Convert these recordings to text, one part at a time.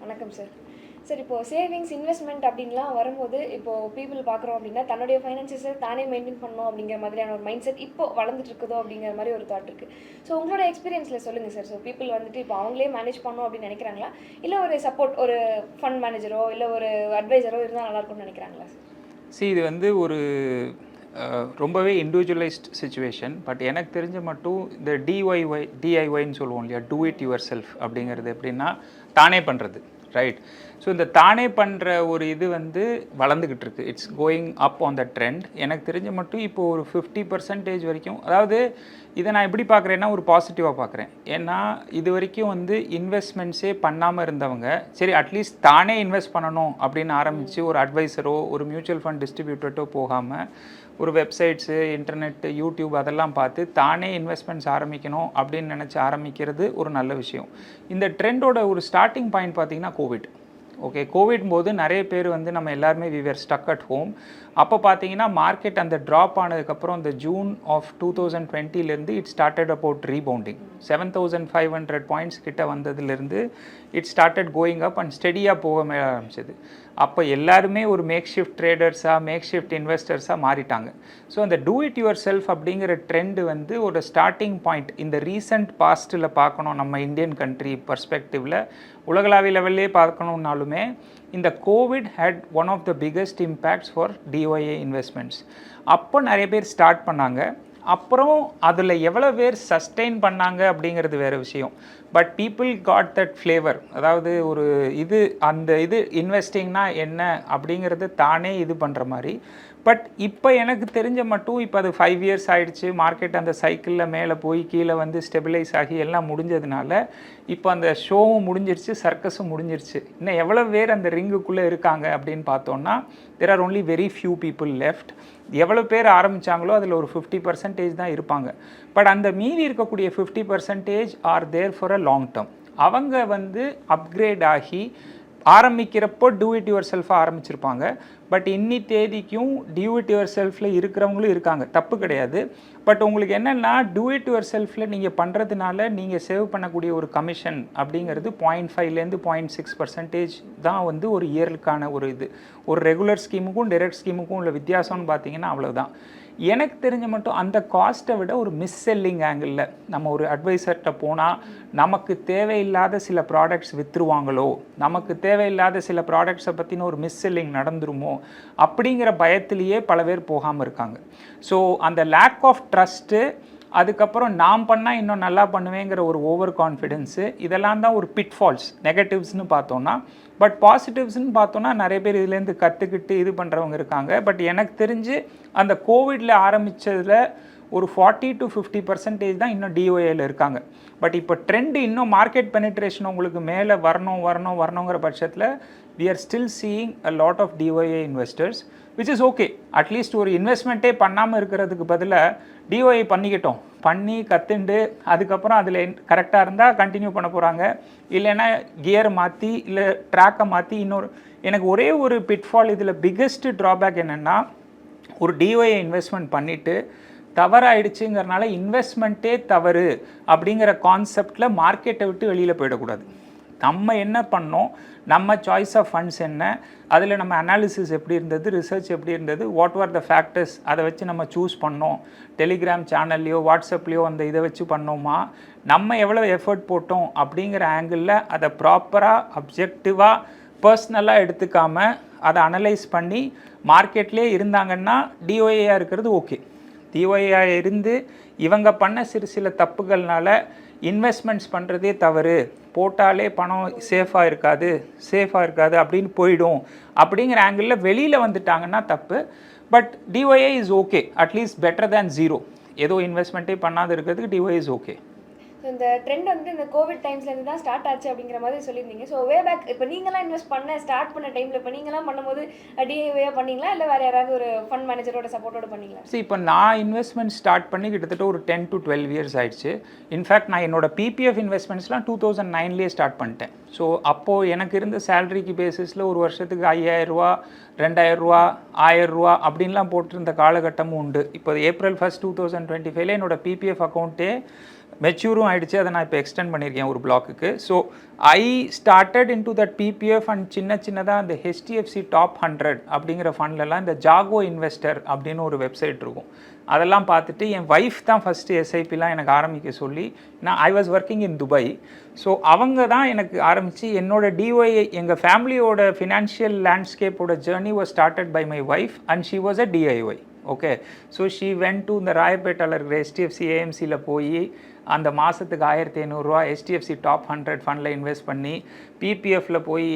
வணக்கம் sir sir இப்போ savings investment அப்படின்லாம் வரும்போது இப்போ பீப்புள் பார்க்குறோம் அப்படின்னா தன்னுடைய ஃபைனான்சியஸை தானே மெயின்டைன் பண்ணணும் அப்படிங்கிற மாதிரியான ஒரு மைண்ட் செட் இப்போ வளர்ந்துட்டு இருக்குதோ அப்படிங்கிற மாதிரி ஒரு தாட் இருக்குது ஸோ உங்களோட எக்ஸ்பீரியன்ஸில் சொல்லுங்கள் சார் ஸோ பீப்புள் வந்துட்டு இப்போ அவங்களே மேனேஜ் பண்ணணும் அப்படின்னு நினைக்கிறாங்களா? இல்லை ஒரு சப்போர்ட் ஒரு ஃபண்ட் மேனேஜரோ இல்லை ஒரு அட்வைசரோ இருந்தால் நல்லாயிருக்கும்னு நினைக்கிறாங்களா சார் see இது வந்து ஒரு ரொம்பவே இண்டிவிஜுவலைஸ்ட் சுச்சுவேஷன் பட் எனக்கு தெரிஞ்ச மட்டும் இந்த டிஒய்ஒய் டிஐஒய்ன்னு சொல்லுவோம் இல்லையா? டூ இட் யுவர் செல்ஃப் அப்படிங்கிறது எப்படின்னா தானே பண்ணுறது ரைட் ஸோ இந்த தானே பண்ணுற ஒரு இது வந்து வளர்ந்துக்கிட்டு இருக்கு. It's going up on the trend எனக்கு தெரிஞ்ச மட்டும் இப்போ ஒரு ஃபிஃப்டி பர்சன்டேஜ் வரைக்கும் அதாவது இதை நான் எப்படி பார்க்குறேன்னா ஒரு பாசிட்டிவாக பார்க்குறேன். ஏன்னா இது வரைக்கும் வந்து இன்வெஸ்ட்மெண்ட்ஸே பண்ணாமல் இருந்தவங்க சரி அட்லீஸ்ட் தானே இன்வெஸ்ட் பண்ணணும் அப்படின்னு ஆரம்பித்து ஒரு அட்வைசரோ ஒரு மியூச்சுவல் ஃபண்ட் டிஸ்ட்ரிபியூட்டர்ட்டோ போகாமல் ஒரு வெப்சைட்ஸு இன்டர்நெட்டு யூடியூப் அதெல்லாம் பார்த்து தானே இன்வெஸ்ட்மெண்ட்ஸ் ஆரம்பிக்கணும் அப்படின்னு நினச்சி ஆரம்பிக்கிறது ஒரு நல்ல விஷயம். இந்த ட்ரெண்டோட ஒரு ஸ்டார்டிங் பாயிண்ட் பார்த்தீங்கன்னா கோவிட். ஓகே கோவிட் போது நிறைய பேர் வந்து நம்ம எல்லாருமே விவர் ஸ்டக் அட் ஹோம் அப்போ பார்த்தீங்கன்னா மார்க்கெட் அந்த ட்ராப் ஆனதுக்கப்புறம் இந்த June of two thousand டுவெண்ட்டிலேருந்து it started about rebounding seven thousand five hundred points கிட்ட வந்ததுலேருந்து it started going up and ஸ்டெடியாக போக மேல ஆரம்பிச்சது. அப்போ எல்லாருமே ஒரு மேக் ஷிஃப்ட் ட்ரேடர்ஸாக மேக் ஷிஃப்ட் இன்வெஸ்டர்ஸாக மாறிட்டாங்க. ஸோ அந்த டூ இட் யுவர் செல்ஃப் அப்படிங்கிற ட்ரெண்டு வந்து ஒரு ஸ்டார்டிங் பாயிண்ட் இந்த ரீசன்ட் பாஸ்ட்டில் பார்க்கணும் நம்ம இந்தியன் கண்ட்ரி பர்ஸ்பெக்டிவில் உலகளாவிய லெவல்லே பார்க்கணுன்னாலுமே இந்த covid had one of the biggest impacts for DIY investments அப்போ நிறைய பேர் ஸ்டார்ட் பண்ணாங்க. அப்புறம் அதில் எவ்வளோ பேர் சஸ்டெயின் பண்ணாங்க அப்படிங்கிறது வேறு விஷயம். But people got that flavour அதாவது ஒரு இது அந்த இது இன்வெஸ்டிங்னா என்ன அப்படிங்கிறது தானே இது பண்ணுற மாதிரி. பட் இப்போ எனக்கு தெரிஞ்ச மட்டும் இப்போ அது ஃபைவ் இயர்ஸ் ஆயிடுச்சு மார்க்கெட் அந்த சைக்கிளில் மேலே போய் கீழே வந்து ஸ்டெபிலைஸ் ஆகி எல்லாம் முடிஞ்சதுனால இப்போ அந்த ஷோவும் முடிஞ்சிருச்சு சர்க்கஸும் முடிஞ்சிருச்சு. இன்னும் எவ்வளோ பேர் அந்த ரிங்குக்குள்ளே இருக்காங்க அப்படின்னு பார்த்தோன்னா there are only very few people left எவ்வளோ பேர் ஆரம்பிச்சாங்களோ அதில் ஒரு ஃபிஃப்டி பர்சன்டேஜ் தான் இருப்பாங்க. பட் அந்த மீதி இருக்கக்கூடிய fifty percentage are there for a long term அவங்க வந்து அப்கிரேட் ஆகி ஆரம்பிக்கிறப்போ டூ இட் யுவர் செல்ஃபாக ஆரம்பிச்சிருப்பாங்க. பட் இன்னி தேதிக்கும் டியூ இட் யுவர் செல்ஃபில் இருக்கிறவங்களும் இருக்காங்க. தப்பு கிடையாது. பட் உங்களுக்கு என்னென்னா டூ இட் யுவர் செல்ஃபில் நீங்கள் பண்ணுறதுனால நீங்கள் சேவ் பண்ணக்கூடிய ஒரு கமிஷன் அப்படிங்கிறது பாயிண்ட் ஃபைவ்லேருந்து பாயிண்ட் சிக்ஸ் பர்சன்டேஜ் தான் வந்து ஒரு இயருக்கான ஒரு இது. ஒரு ரெகுலர் ஸ்கீமுக்கும் டைரக்ட் ஸ்கீமுக்கும் உள்ள வித்தியாசம்னு பார்த்தீங்கன்னா அவ்வளோதான் எனக்கு தெரிஞ்ச மட்டும் அந்த காஸ்ட்டை விட ஒரு மிஸ் செல்லிங் ஆங்கிளில் நம்ம ஒரு அட்வைசர்கிட்ட போனால் நமக்கு தேவையில்லாத சில ப்ராடக்ட்ஸ் விற்றுருவாங்களோ நமக்கு தேவையில்லாத சில ப்ராடக்ட்ஸை பற்றின ஒரு மிஸ் செல்லிங் நடந்துருமோ அப்படிங்கிற பயத்திலேயே பல பேர் போகாமல் இருக்காங்க. ஸோ அந்த லேக் ஆஃப் ட்ரஸ்ட்டு அதுக்கப்புறம் நான் பண்ணால் இன்னும் நல்லா பண்ணுவேங்கிற ஒரு ஓவர் கான்ஃபிடென்ஸு இதெல்லாம் தான் ஒரு பிட்ஃபால்ஸ் நெகட்டிவ்ஸ்னு பார்த்தோன்னா பட் பாசிட்டிவ்ஸ்னு பார்த்தோன்னா நிறைய பேர் இதுலேருந்து கற்றுக்கிட்டு இது பண்ணுறவங்க இருக்காங்க. பட் எனக்கு தெரிஞ்சு அந்த கோவிடில் ஆரம்பித்ததில் ஒரு ஃபார்ட்டி டு ஃபிஃப்டி பர்சன்டேஜ் தான் இன்னும் டிஓஏல இருக்காங்க. பட் இப்போ ட்ரெண்டு இன்னும் மார்க்கெட் பெனிட்ரேஷன் உங்களுக்கு மேலே வரணும் வரணும் வரணுங்கிற பட்சத்தில் we are still seeing a lot of DOA investors which is okay at least ஒரு இன்வெஸ்ட்மெண்ட்டே பண்ணாமல் இருக்கிறதுக்கு பதிலாக டிஓஐ பண்ணிக்கிட்டோம். பண்ணி கற்றுண்டு அதுக்கப்புறம் அதில் கரெக்டாக இருந்தால் கண்டினியூ பண்ண போகிறாங்க இல்லைன்னா கியர் மாற்றி இல்லை ட்ராக்கை மாற்றி இன்னொரு எனக்கு ஒரே ஒரு பிட்ஃபால் இதில் பிக்கெஸ்ட்டு ட்ராபேக் என்னென்னா ஒரு டிஒஐ இன்வெஸ்ட்மெண்ட் பண்ணிவிட்டு தவறாயிடுச்சுங்கிறனால இன்வெஸ்ட்மெண்ட்டே தவறு அப்படிங்கிற கான்செப்டில் மார்க்கெட்டை விட்டு வெளியில் போயிடக்கூடாது. நம்ம என்ன பண்ணோம்? நம்ம சாய்ஸ் ஆஃப் ஃபண்ட்ஸ் என்ன? அதில் நம்ம அனாலிசிஸ் எப்படி இருந்தது? ரிசர்ச் எப்படி இருந்தது? வாட் ஆர் த ஃபேக்டர்ஸ் அதை வச்சு நம்ம சூஸ் பண்ணோம். டெலிகிராம் சேனல்லையோ வாட்ஸ்அப்லேயோ அந்த இதை வச்சு பண்ணோமா? நம்ம எவ்வளோ எஃபர்ட் போட்டோம்? அப்படிங்கிற ஆங்கிளில் அதை ப்ராப்பராக அப்ஜெக்டிவாக பர்சனலாக எடுத்துக்காமல் அதை அனலைஸ் பண்ணி மார்க்கெட்லேயே இருந்தாங்கன்னா டிஓஏயாக இருக்கிறது ஓகே டிஒஐயாக இருந்து இவங்க பண்ண சிறு சில தப்புகள்னால இன்வெஸ்ட்மெண்ட்ஸ் பண்ணுறதே தவறு. போட்டாலே பணம் சேஃபாக இருக்காது சேஃபாக இருக்காது அப்படின்னு போயிடும். அப்படிங்கிற ஆங்கிளில் வெளியில் வந்துட்டாங்கன்னா தப்பு. But DOA is okay at least better than zero ஏதோ இன்வெஸ்ட்மெண்ட்டே பண்ணாது இருக்கிறதுக்கு டிஒஏ இஸ் ஓகே இந்த ட்ரெண்ட் வந்து இந்த கோவிட் டைம்ஸ்லேருந்து தான் ஸ்டார்ட் ஆச்சு அப்படிங்கிற மாதிரி சொல்லியிருந்தீங்க. ஸோ வே பேக் இப்போ நீங்களாம் இன்வெஸ்ட் பண்ண ஸ்டார்ட் பண்ண டைமில் இப்போ நீங்களாம் பண்ணும்போது டிஏவையாக பண்ணீங்களா? இல்லை வேறு யாராவது ஒரு ஃபண்ட் மேனேஜரோட சப்போர்ட்டோட பண்ணீங்களா? சரி இப்போ நான் இன்வெஸ்ட்மெண்ட் ஸ்டார்ட் பண்ணி கிட்டத்தட்ட ஒரு டென் டு டுவெல் இயர்ஸ் ஆயிடுச்சு. இன்ஃபேக்ட் நான் என்னோட பிபிஎஃப் இன்வெஸ்ட்மெண்ட்ஸ்லாம் டூ தௌசண்ட் நைன்லேயே ஸ்டார்ட் பண்ணிட்டேன். ஸோ அப்போது எனக்கு இருந்த சேலரிக்கு பேசிஸில் ஒரு வருஷத்துக்கு ஐயாயிரரூவா ரெண்டாயிரரூவா ஆயிரரூவா அப்படின்லாம் போட்டிருந்த காலகட்டமும் உண்டு. இப்போ April first two thousand twenty ஃபைவ்ல என்னோட பிபிஎஃப் அக்கௌண்ட்டே மெச்சூரும் ஆயிடுச்சு. அதை நான் இப்போ எக்ஸ்டெண்ட் பண்ணியிருக்கேன் ஒரு பிளாக்குக்கு so I started into that PPF and சின்ன சின்னதாக இந்த ஹெச்டிஎஃப்சி டாப் ஹண்ட்ரட் அப்படிங்கிற ஃபண்ட்லலாம் இந்த ஜாகோ இன்வெஸ்டர் அப்படின்னு ஒரு வெப்சைட் இருக்கும். அதெல்லாம் பார்த்துட்டு என் ஒய்ஃப் தான் ஃபஸ்ட்டு எஸ்ஐபிலாம் எனக்கு ஆரம்பிக்க சொல்லி நான் I was working in Dubai so அவங்க தான் எனக்கு ஆரம்பித்து என்னோட டிஒய் எங்கள் ஃபேமிலியோட financial லேண்ட்ஸ்கேப்போட journey was started by my wife and she was a DIY okay so she went to இந்த ராயப்பேட்டாளர் இருக்கிற எஸ்டிஎஃப்சி ஏஎம்சியில் போய் அந்த மாதத்துக்கு ஆயிரத்தி ஐநூறுரூவா ஹெச்டிஎஃப்சி டாப் ஹண்ட்ரட் ஃபண்டில் இன்வெஸ்ட் பண்ணி பிபிஎஃப்பில் போய்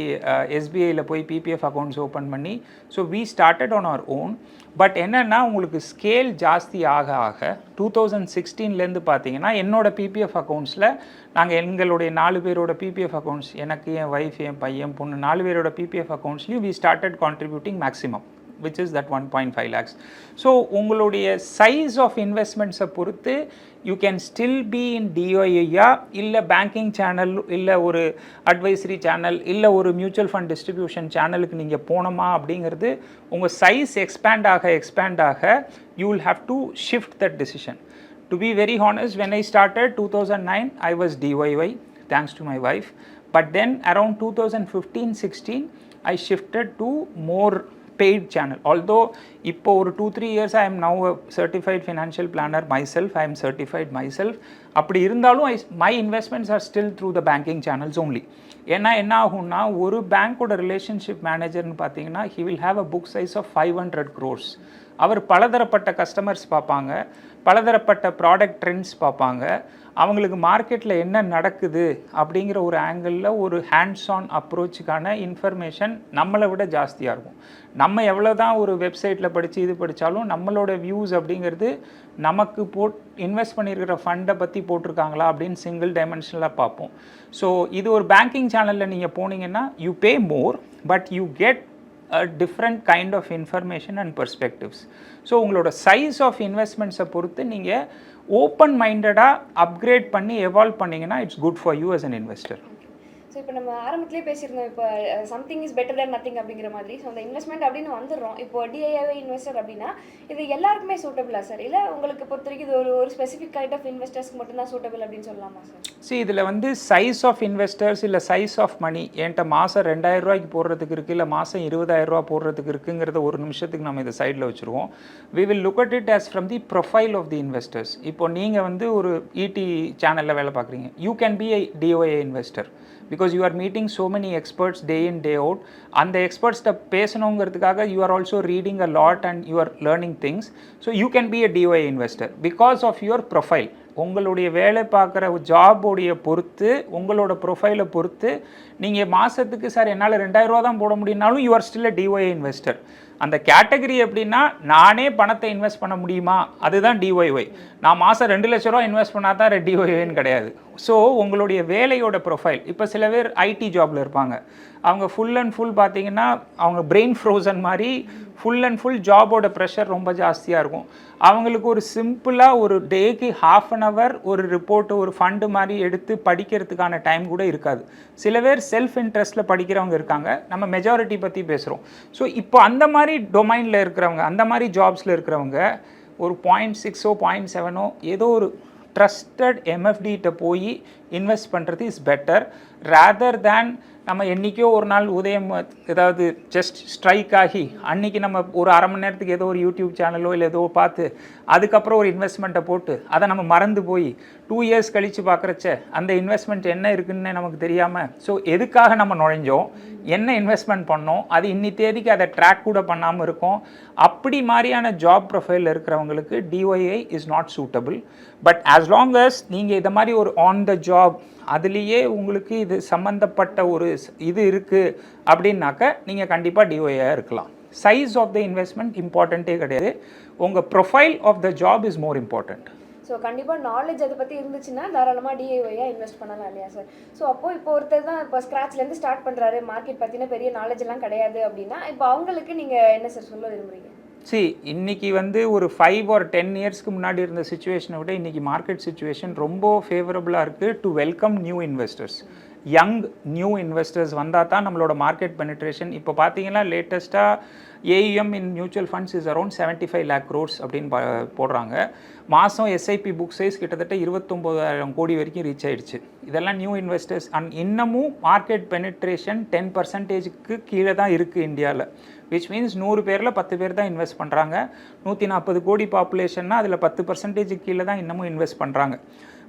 எஸ்பிஐயில் போய் பிபிஎஃப் அக்கௌண்ட்ஸ் ஓப்பன் பண்ணி so we started on our own but என்னென்னா உங்களுக்கு ஸ்கேல் ஜாஸ்தி ஆக ஆக டூ தௌசண்ட் சிக்ஸ்டீன்லேருந்து பார்த்தீங்கன்னா என்னோட பிபிஎஃப் அக்கௌண்ட்ஸில் நாங்கள் எங்களுடைய நாலு பேரோட பிபிஎஃப் அக்கௌண்ட்ஸ் எனக்கு என் ஒய்ஃப் என் பையன் பொண்ணு நாலு பேரோட PPF அக்கௌண்ட்ஸ்லையும் we started contributing maximum which is that one point five lakhs so உங்களுடைய சைஸ் ஆஃப் இன்வெஸ்ட்மெண்ட்ஸை பொறுத்து you can still be in டிஓஐயா இல்லை பேங்கிங் சேனல் இல்லை ஒரு அட்வைசரி சேனல் இல்லை ஒரு மியூச்சுவல் ஃபண்ட் டிஸ்ட்ரிபியூஷன் சேனலுக்கு நீங்கள் போனோமா அப்படிங்கிறது உங்கள் சைஸ் எக்ஸ்பேண்ட் ஆக எக்ஸ்பேண்ட் ஆக you will have to shift that decision when I very two thousand nine I 2009, I thanks DIY my wife but then But then around 2015-16, I shifted to more paid channel although இப்போ ஒரு two three years I'm now certified financial planner myself I'm certified myself அப்படி இருந்தாலும் I my investments are still through the banking channels only ஏன்னா என்ன ஆகும்னா ஒரு பேங்க்கோட relationship மேனேஜர்னு பார்த்தீங்கன்னா he will have a book size of five hundred crores அவர் பலதரப்பட்ட கஸ்டமர்ஸ் பார்ப்பாங்க பலதரப்பட்ட ப்ராடக்ட் ட்ரெண்ட்ஸ் பார்ப்பாங்க. அவங்களுக்கு மார்க்கெட்டில் என்ன நடக்குது அப்படிங்கிற ஒரு ஆங்கிளில் ஒரு ஹேண்ட்ஸ் ஆன் அப்ரோச்சுக்கான இன்ஃபர்மேஷன் நம்மளை விட ஜாஸ்தியாக இருக்கும். நம்ம எவ்வளோ தான் ஒரு வெப்சைட்டில் படித்து இது படித்தாலும் நம்மளோட வியூஸ் அப்படிங்கிறது நமக்கு போட் இன்வெஸ்ட் பண்ணியிருக்கிற ஃபண்டை பற்றி போட்டிருக்காங்களா அப்படின்னு சிங்கிள் டைமென்ஷனில் பார்ப்போம். ஸோ இது ஒரு பேங்கிங் சேனலில் நீங்கள் போனீங்கன்னா you pay more but you get a different kind of information and perspectives so உங்களோட சைஸ் ஆஃப் இன்வெஸ்ட்மெண்ட்ஸை பொறுத்து நீங்கள் ஓப்பன் மைண்டடாக அப்கிரேட் பண்ணி எவால்வ் பண்ணிங்கன்னா it's good for you as an investor so இப்போ நம்ம ஆரம்பத்திலே பேசியிருந்தோம் இப்போ something is better than nothing அப்படிங்கிற மாதிரி. ஸோ அந்த இன்வெஸ்ட்மெண்ட் அப்படின்னு வந்துடுறோம். இப்போ டிஐஏ இன்வெஸ்டர் அப்படின்னா இது எல்லாருக்குமே சூட்டபிளா சார் இல்லை உங்களுக்கு பொறுத்த வரைக்கும் இது ஒரு ஒரு ஸ்பெசிஃபிக் கைண்ட் ஆஃப் இன்வெஸ்டர்ஸ்க்கு மட்டும்தான் சூட்டபிள் அப்படின்னு சொல்லலாமா சார் சி இதில் வந்து சைஸ் ஆஃப் இன்வெஸ்டர்ஸ் இல்லை சைஸ் ஆஃப் மணி என்கிட்ட மாதம் ரெண்டாயிரம் ரூபாய்க்கு போடுறதுக்கு இருக்குது இல்லை மாதம் இருபதாயிரம் ரூபா போடுறதுக்கு இருக்குங்கிறத ஒரு நிமிஷத்துக்கு நம்ம இதை சைடில் வச்சுருவோம். We will look at it as from the profile of the investors இப்போ நீங்கள் வந்து ஒரு இடி சேனலில் வேலை பார்க்குறீங்க. You can be a DIY investor because you are meeting so many experts day in day out அந்த எக்ஸ்பர்ட்ஸ்கிட்ட பேசணுங்கிறதுக்காக you are also reading a lot and you are learning things so you can be a DIY investor because of your profile உங்களுடைய வேலை பார்க்குற ஜாபுடைய பொறுத்து உங்களோட ப்ரொஃபைலை பொறுத்து நீங்கள் மாதத்துக்கு சார் என்னால் ரெண்டாயிரரூவா தான் போட முடியும்னாலும் you are still a DIY investor அந்த கேட்டகரி எப்படின்னா நானே பணத்தை இன்வெஸ்ட் பண்ண முடியுமா? அதுதான் டிஒய்ஒய் நான் மாதம் ரெண்டு லட்ச ரூபா இன்வெஸ்ட் பண்ணால் தான் டிஒய்ஒய்னு கிடையாது. ஸோ உங்களுடைய வேலையோட ப்ரொஃபைல் இப்போ சில பேர் ஐடி ஜாபில் இருப்பாங்க. அவங்க ஃபுல் அண்ட் ஃபுல் பார்த்தீங்கன்னா அவங்க பிரெயின் ஃப்ரோசன் மாதிரி ஃபுல் அண்ட் ஃபுல் ஜாபோட ப்ரெஷர் ரொம்ப ஜாஸ்தியாக இருக்கும். அவங்களுக்கு ஒரு சிம்பிளாக ஒரு டேக்கு ஹாஃப் அன் ஹவர் ஒரு ரிப்போர்ட்டு ஒரு ஃபண்டு மாதிரி எடுத்து படிக்கிறதுக்கான டைம் கூட இருக்காது. சில பேர் செல்ஃப் இன்ட்ரெஸ்ட்டில் படிக்கிறவங்க இருக்காங்க. நம்ம மெஜாரிட்டி பற்றி பேசுகிறோம் ஸோ இப்போ அந்த மாதிரி டொமைனில் இருக்கிறவங்க அந்த மாதிரி ஜாப்ஸில் இருக்கிறவங்க ஒரு பாயிண்ட் சிக்ஸோ பாயிண்ட் செவனோ ஏதோ ஒரு ட்ரஸ்டட் எம்எஃப்டிகிட்ட போய் இன்வெஸ்ட் பண்ணுறது இஸ் பெட்டர் ரேதர் தேன் நம்ம என்றைக்கோ ஒரு நாள் உதயம் ஏதாவது ஜஸ்ட் ஸ்ட்ரைக் ஆகி அன்றைக்கி நம்ம ஒரு அரை மணி நேரத்துக்கு ஏதோ ஒரு யூடியூப் சேனலோ இல்லை ஏதோ பார்த்து அதுக்கப்புறம் ஒரு இன்வெஸ்ட்மெண்ட்டை போட்டு அதை நம்ம மறந்து போய் டூ இயர்ஸ் கழித்து பார்க்குறச்ச அந்த இன்வெஸ்ட்மெண்ட் என்ன இருக்குன்னு நமக்கு தெரியாமல் ஸோ எதுக்காக நம்ம நுழைஞ்சோம் என்ன இன்வெஸ்ட்மெண்ட் பண்ணோம் அது இன்னி தேதிக்கு அதை ட்ராக் கூட பண்ணாமல் இருக்கும். அப்படி மாதிரியான ஜாப் ப்ரொஃபைலில் இருக்கிறவங்களுக்கு DIY is not suitable but as long as நீங்கள் இதை மாதிரி ஒரு ஆன் த ஜாப் அதுலேயே உங்களுக்கு இது சம்மந்தப்பட்ட ஒரு இது இருக்குது அப்படின்னாக்க நீங்கள் கண்டிப்பாக டிஒஐயாக இருக்கலாம். சைஸ் ஆஃப் த இன்வெஸ்ட்மெண்ட் இம்பார்ட்டண்ட்டே கிடையாது. உங்கள் profile of the job is more important so கண்டிப்பாக நாலேஜ் அதை பற்றி இருந்துச்சுன்னா தாராளமாக டிஏஒயா இன்வெஸ்ட் பண்ணலாம் இல்லையா சார் ஸோ அப்போது இப்போ ஒருத்தர் தான் இப்போ ஸ்க்ராட்ச்லேருந்து ஸ்டார்ட் பண்ணுறாரு மார்க்கெட் பற்றின பெரிய நாலேஜ் எல்லாம் கிடையாது அப்படின்னா இப்போ அவங்களுக்கு நீங்கள் என்ன சார் சொல்ல விரும்புறீங்க? சி இன்னைக்கு வந்து ஒரு ஃபைவ் ஒரு டென் இயர்ஸ்க்கு முன்னாடி இருந்த சுச்சுவேஷனை விட இன்னைக்கு மார்க்கெட் சுச்சுவேஷன் ரொம்ப ஃபேவரபுளாக இருக்குது to welcome new investors young new investors வந்தால் தான் நம்மளோட மார்க்கெட் பெனிட்ரேஷன் இப்போ பார்த்தீங்கன்னா லேட்டஸ்ட்டாக AUM in mutual funds is around seventy five lakh crores அப்படின்னு போடுறாங்க. மாதம் எஸ்ஐபி புக் சைஸ் கிட்டத்தட்ட இருபத்தொம்போதாயிரம் கோடி வரைக்கும் ரீச் ஆயிடுச்சு. இதெல்லாம் நியூ இன்வெஸ்டர்ஸ் அண்ட் இன்னமும் மார்க்கெட் பெனிட்ரேஷன் டென் பர்சன்டேஜுக்கு கீழே தான் இருக்குது இந்தியாவில் விச் மீன்ஸ் நூறு பேரில் பத்து பேர் தான் இன்வெஸ்ட் பண்ணுறாங்க நூற்றி நாற்பது கோடி பாப்புலேஷன்னா அதில் பத்து பர்சன்டேஜுக்கு கீழே தான் இன்னமும் இன்வெஸ்ட் பண்ணுறாங்க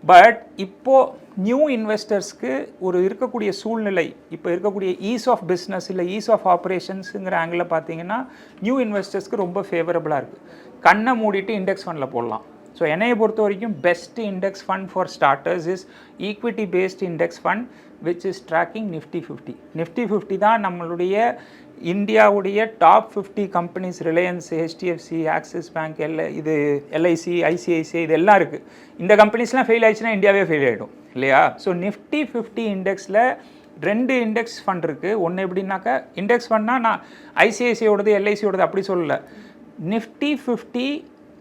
பட் இப்போது நியூ இன்வெஸ்டர்ஸ்க்கு ஒரு இருக்கக்கூடிய சூழ்நிலை இப்போ இருக்கக்கூடிய ஈஸ் ஆஃப் பிஸ்னஸ் இல்லை ஈஸ் ஆஃப் ஆப்ரேஷன்ஸுங்கிற ஆங்கிளில் பார்த்தீங்கன்னா நியூ இன்வெஸ்டர்ஸ்க்கு ரொம்ப ஃபேவரபுளாக இருக்குது கண்ணை மூடிட்டு இண்டெக்ஸ் ஃபண்டில் போடலாம். ஸோ என்னையை பொறுத்த வரைக்கும் best index fund for starters is equity based index fund which is tracking Nifty fifty Nifty fifty தான் நம்மளுடைய இந்தியாவுடைய top fifty companies Reliance HDFC Axis Bank எல்ல இது எல்ஐசி ஐசிஐசிஐ இது எல்லாம் இருக்குது இந்த கம்பெனிஸ்லாம் ஃபெயில் ஆயிடுச்சுன்னா இந்தியாவே ஃபெயில் ஆகிடும் இல்லையா? ஸோ நிஃப்டி ஃபிஃப்டி இண்டெக்ஸில் ரெண்டு இண்டெக்ஸ் ஃபண்ட் இருக்குது ஒன்று எப்படின்னாக்கா இண்டெக்ஸ் ஃபண்ட்னா நான் ஐசிஐசியோடது எல்ஐசியோடது அப்படி சொல்லலை. நிஃப்டி ஃபிஃப்டி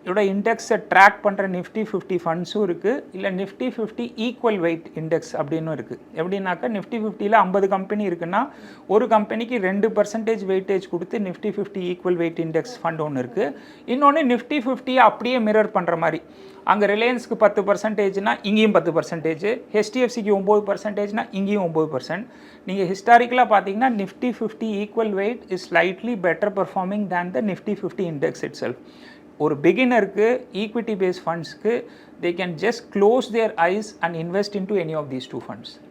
இதோட இண்டெக்ஸை ட்ராக் பண்ணுற நிஃப்டி ஃபிஃப்டி ஃபண்ட்ஸும் இருக்குது இல்லை Nifty fifty equal weight index அப்படின்னு இருக்குது எப்படின்னாக்கா நிஃப்டி ஃபிஃப்டியில் ஐம்பது கம்பெனி இருக்குன்னா ஒரு கம்பெனிக்கு ரெண்டு பர்சன்டேஜ் வெயிட்டேஜ் கொடுத்து Nifty fifty equal weight index fund ஒன்று இருக்குது இன்னொன்று நிஃப்டி ஃபிஃப்டியை அப்படியே மிரர் பண்ணுற மாதிரி. அங்கே ரிலையன்ஸ்க்கு பத்து பர்சன்டேஜ்னா இங்கேயும் பத்து பர்சன்டேஜ் ஹெச்டிஎஃப்சிக்கு ஒம்பது பர்சன்டேஜ்னா இங்கேயும் ஒம்பது பர்சன்ட் நீங்கள் ஹிஸ்டாரிக்கலாக பார்த்தீங்கன்னா Nifty fifty equal weight is slightly better performing than the Nifty fifty index itself ஒரு பிகினருக்கு equity base ஃபண்ட்ஸ்க்கு they can just close their eyes and invest into any of these two funds okay sir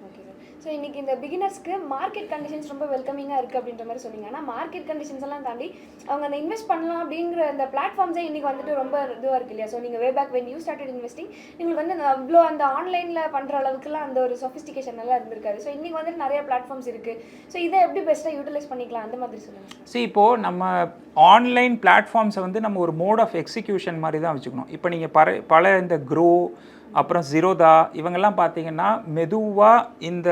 so இன்றைக்கி இந்த பிகினர்ஸ்க்கு market conditions ரொம்ப வெல்கமிங்காக இருக்குது அப்படின்ற மாதிரி சொன்னீங்க. ஆனால் மார்க்கெட் கண்டிஷன்ஸ் எல்லாம் தாண்டி அவங்க அந்த இன்வெஸ்ட் பண்ணலாம் அப்படிங்கிற அந்த பிளாட்ஃபார்ம்ஸே இன்றைக்கி வந்துட்டு ரொம்ப இதுவாக இருக்கு இல்லையா? ஸோ நீங்கள் way back when you started investing உங்களுக்கு வந்து அவ்வளோ அந்த ஆன்லைனில் பண்ணுற அளவுக்குலாம் அந்த ஒரு சொஃபிஸ்டிகேஷன் எல்லாம் இருந்திருக்காது. ஸோ இன்றைக்கி வந்துட்டு நிறைய பிளாட்ஃபார்ம்ஸ் இருக்குது ஸோ இதை எப்படி பெஸ்ட்டாக யூட்டிலைஸ் பண்ணிக்கலாம்? அந்த மாதிரி சொல்லுங்கள் ஸோ இப்போது நம்ம ஆன்லைன் பிளாட்ஃபார்ம்ஸை வந்து நம்ம ஒரு மோட் ஆஃப் எக்ஸிக்யூஷன் மாதிரி தான் வச்சுக்கணும். இப்போ நீங்கள் பல பல இந்த க்ரோ அப்புறம் ஜிரோதா இவங்கெல்லாம் பார்த்தீங்கன்னா மெதுவாக இந்த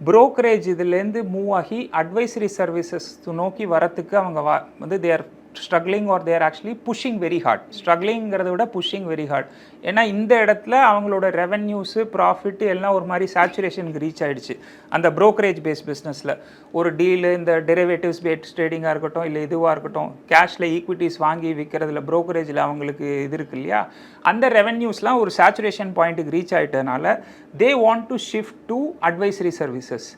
ப்ரோக்கரேஜ் இதுலேருந்து மூவ் ஆகி அட்வைசரி சர்வீசஸ் நோக்கி வரத்துக்கு அவங்க வா வந்து they're struggling or they're actually pushing very hard ஸ்ட்ரகிளிங்கிறத விட புஷிங் வெரி ஹார்ட் ஏன்னா இந்த இடத்துல அவங்களோட ரெவென்யூஸு ப்ராஃபிட் எல்லாம் ஒரு மாதிரி சேச்சுரேஷனுக்கு ரீச் ஆகிடுச்சு அந்த ப்ரோக்கரேஜ் பேஸ் பிஸ்னஸில் ஒரு டீலு இந்த டெரிவேட்டிவ்ஸ் பேட் ட்ரேடிங்காக இருக்கட்டும் இல்லை இதுவாக இருக்கட்டும் கேஷில் ஈக்விட்டிஸ் வாங்கி விற்கிறதுல ப்ரோக்கரேஜில் அவங்களுக்கு இது இருக்கு இல்லையா? அந்த ரெவென்யூஸ்லாம் ஒரு சேச்சுரேஷன் பாயிண்ட்டுக்கு reach ஆகிட்டனால they want to shift to advisory services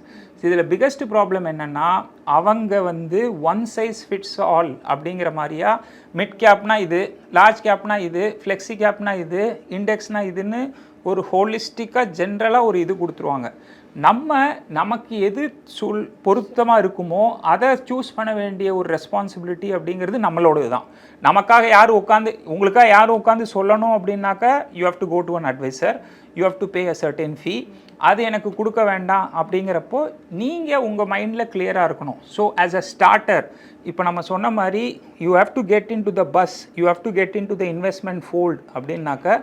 இதில் பிக்கஸ்ட் ப்ராப்ளம் என்னென்னா அவங்க வந்து ஒன் சைஸ் ஃபிட்ஸ் ஆல் அப்படிங்கிற மாதிரியா? மிட் கேப்னா இது லார்ஜ் கேப்னா இது ஃப்ளெக்ஸி கேப்னா இது இண்டெக்ஸ்னா இதுன்னு ஒரு ஹோலிஸ்டிக்காக ஜென்ரலாக ஒரு இது கொடுத்துருவாங்க. நம்ம நமக்கு எது சூழ் பொருத்தமாக இருக்குமோ அதை சூஸ் பண்ண வேண்டிய ஒரு ரெஸ்பான்சிபிலிட்டி அப்படிங்கிறது நம்மளோடது தான் நமக்காக யார் உட்காந்து உங்களுக்காக யார் உட்காந்து சொல்லணும் அப்படின்னாக்கா you have to go to an advisor you have to pay a certain fee அது எனக்கு கொடுக்க வேண்டாம் அப்படிங்கிறப்போ நீங்கள் உங்கள் மைண்டில் கிளியராக இருக்கணும். ஸோ ஆஸ் அ ஸ்டார்டர் இப்போ நம்ம சொன்ன மாதிரி you have to get into the bus you have to get into the investment fold அப்படின்னாக்கா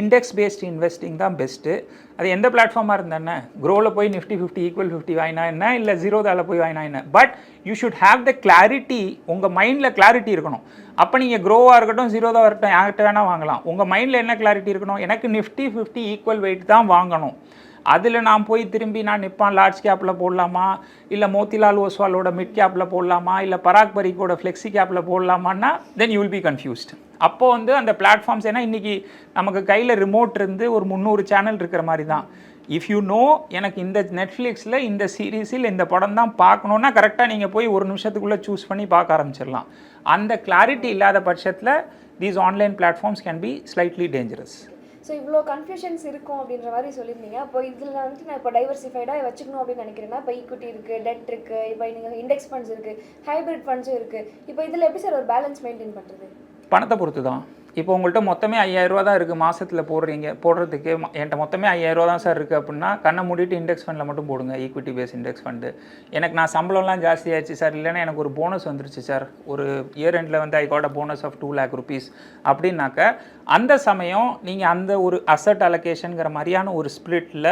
இண்டெக்ஸ் பேஸ்ட் இன்வெஸ்டிங் தான் பெஸ்ட்டு அது எந்த பிளாட்ஃபார்மாக இருந்தானே? க்ரோவில் போய் நிஃப்டி ஃபிஃப்டி ஈக்குவல் ஃபிஃப்டி வாங்கினா என்ன? இல்லை ஜீரோதாவில் போய் வாங்கினா என்ன? But you should have the clarity உங்கள் மைண்டில் கிளாரிட்டி இருக்கணும். அப்போ நீங்கள் க்ரோவாக இருக்கட்டும் ஜீரோதாக இருக்கட்டும் யார்கிட்ட வேணால் வாங்கலாம். உங்கள் மைண்டில் என்ன கிளாரிட்டி இருக்கணும்? எனக்கு நிஃப்டி ஃபிஃப்டி ஈக்குவல் வெயிட் தான் வாங்கணும். அதில் நான் போய் திரும்பி நான் நிப்பான் லார்ஜ் கேப்பில் போடலாமா? இல்லை மோத்திலால் ஓஸ்வாலோட மிட் கேப்பில் போடலாமா? இல்லை பராக் பரிக்கோட ஃப்ளெக்ஸி கேப்பில் போடலாமான்னா then you will be confused அப்போது வந்து அந்த பிளாட்ஃபார்ம்ஸ் ஏன்னா இன்றைக்கி நமக்கு கையில் ரிமோட் இருந்து ஒரு முந்நூறு சேனல் இருக்கிற மாதிரி தான். இஃப் யூ நோ எனக்கு இந்த நெட்ஃப்ளிக்ஸில் இந்த சீரீஸில் இந்த படம் தான் பார்க்கணுன்னா கரெக்டாக நீங்கள் போய் ஒரு நிமிஷத்துக்குள்ளே சூஸ் பண்ணி பார்க்க ஆரம்பிச்சிடலாம். அந்த கிளாரிட்டி இல்லாத பட்சத்தில் these online platforms can be slightly dangerous so இவ்வளோ கன்ஃபியூஷன்ஸ் இருக்கும் அப்படின்ற மாதிரி சொல்லியிருந்தீங்க. அப்போ இதில் வந்துட்டு நான் இப்போ டைவர்சிஃபைடாக வச்சுக்கணும் அப்படின்னு நினைக்கிறேன்னா இப்போ ஈக்விட்டி இருக்குது டெட் இருக்குது இப்போ நீங்கள் இண்டெக்ஸ் ஃபண்ட்ஸ் இருக்குது ஹைபிரிட் ஃபண்ட்ஸும் இருக்குது இப்போ இதில் எப்படி சார் ஒரு பேலன்ஸ் மெயின்டைன் பண்ணுறது பணத்தை பொறுத்து தான் இப்போ உங்கள்கிட்ட மொத்தமே ஐயாயிரரூவா தான் இருக்குது மாதத்தில் போடுறீங்க போடுறதுக்கு. என்கிட்ட மொத்தமே ஐயாயிரரூவா தான் சார் இருக்குது அப்படின்னா கண்ணை மூடிட்டு இண்டெக்ஸ் ஃபண்டில் மட்டும் போடுங்க ஈக்விட்டி பேஸ் இண்டெக்ஸ் ஃபண்டு எனக்கு நான் சம்பளம்லாம் ஜாஸ்தி சார் இல்லைன்னா எனக்கு ஒரு போனஸ் வந்துருச்சு சார் ஒரு இயர் எண்டில் வந்து I got a bonus of two lakh rupees அப்படின்னாக்க அந்த சமயம் நீங்கள் அந்த ஒரு அசட் அலோகேஷனுங்கிற மாதிரியான ஒரு ஸ்பிளிட்டில்